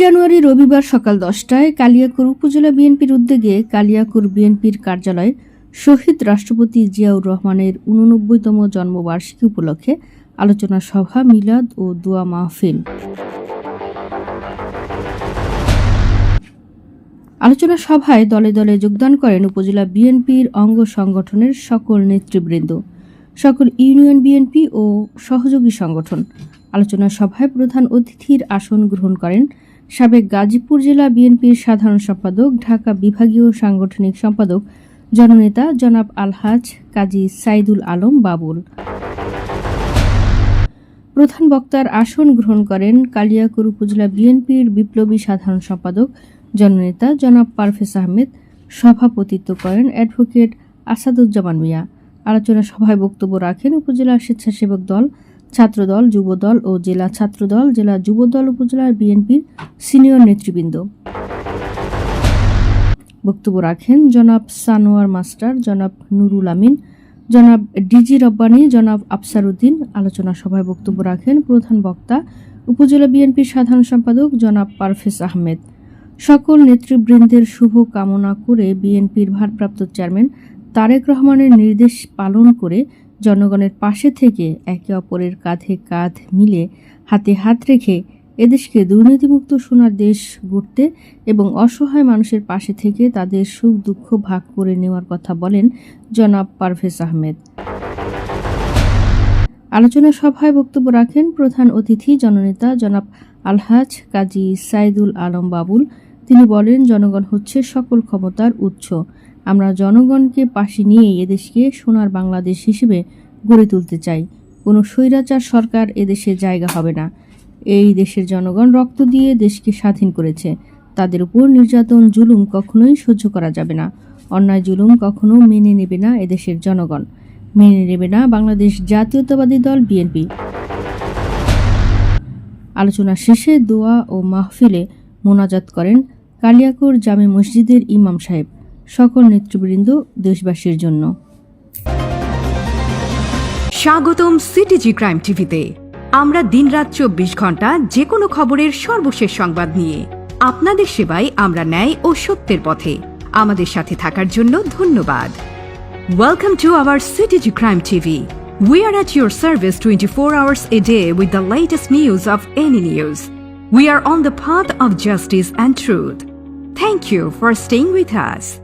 জানুয়ারি রবিবার সকাল দশটায় কালিয়াকুর উপজেলা বিএনপির উদ্যোগে কালিয়াকুর বিএনপির কার্যালয়ে শহীদ রাষ্ট্রপতি জিয়াউর রহমানের উননব্বইতম জন্মবার্ষিকী উপলক্ষে আলোচনা সভা, মিলাদ ও দোয়া মাহফিল। আলোচনা সভায় দলে দলে যোগদান করেন উপজেলা বিএনপির অঙ্গ সংগঠনের সকল নেতৃবৃন্দ। সকল ইউনিয়ন বিএনপি ও সহযোগী সংগঠন। আলোচনা সভায় প্রধান অতিথির আসন গ্রহণ করেন সাবেক গাজীপুর জেলা বিএনপির সাধারণ সম্পাদক, ঢাকা বিভাগীয় সাংগঠনিক সম্পাদক, জননেতা জনাব আলহাজ কাজী সাইদুল আলম বাবুল। প্রধান বক্তার আসন গ্রহণ করেন কালিয়াকুর উপজেলা বিএনপির বিপ্লবী সাধারণ সম্পাদক, জননেতা জনাব পারভেজ আহমেদ। সভাপতিত্ব করেন অ্যাডভোকেট আসাদুজ্জামান মিয়া। আলোচনা সভায় বক্তব্য রাখেন উপজেলা স্বেচ্ছাসেবক দল ছাত্রদল, যুবদল ও জেলা ছাত্রদল, জেলা যুবদল উপজেলার বিএনপির সিনিয়র নেতৃবৃন্দ। বক্তব্য রাখেন জনাব সানোয়ার মাস্টার, জনাব নুরুল আমিন, জনাব ডিজি রব্বানী, জনাব আফসার উদ্দিন আলোচনা সভায় বক্তব্য রাখেন প্রধান বক্তা, উপজেলা বিএনপির সাধারণ সম্পাদক জনাব পারভেজ আহমেদ। সকল নেতৃবৃন্দের শুভ কামনা করে বিএনপির ভারপ্রাপ্ত চেয়ারম্যান তারেক রহমানের নির্দেশ পালন করে জনগণের পাশে থেকে একে অপরের কাঁধে কাঁধ মিলে হাতে হাত রেখে এদেশকে দুর্নীতিমুক্ত সোনার দেশ গড়তে এবং অসহায় মানুষের পাশে থেকে তাদের সুখ দুঃখ ভাগ করে নেওয়ার কথা বলেন জনাব পারভেজ আহমেদ। আলোচনা সভায় বক্তব্য রাখেন প্রধান অতিথি জননেতা জনাব আলহাজ কাজী সাইদুল আলম বাবুল। তিনি বলেন, জনগণ হচ্ছে সকল ক্ষমতার উৎস। আমরা জনগণকে পাশে নিয়ে এদেশকে সোনার বাংলাদেশ হিসেবে গড়ে তুলতে চাই। কোনো স্বৈরাচার সরকার এদেশে জায়গা হবে না। এই দেশের জনগণ রক্ত দিয়ে দেশকে স্বাধীন করেছে। তাদের উপর নির্যাতন, জুলুম কখনোই সহ্য করা যাবে না। অন্যায়, জুলুম কখনো মেনে নেবে না এদেশের জনগণ। মেনে নেবে না বাংলাদেশ জাতীয়তাবাদী দল বিএনপি। আলোচনা শেষে দোয়া ও মাহফিলে মোনাজাত করেন কালিয়াকুর জামে মসজিদের ইমাম সাহেব। সকল নেতৃবৃন্দ দেশবাসীর জন্য। স্বাগতম সিটিজি ক্রাইম টিভিতে। আমরা দিনরাত চব্বিশ ঘণ্টা যে কোনো খবরের সর্বশেষ সংবাদ নিয়ে। আপনাদের সেবায় আমরা ন্যায় ও সত্যের পথে। আমাদের সাথে থাকার জন্য ধন্যবাদ। Welcome to our CTG crime TV. We are at your service 24 hours a day with the latest news of any news We are on the path of justice and truth. Thank you for staying with us.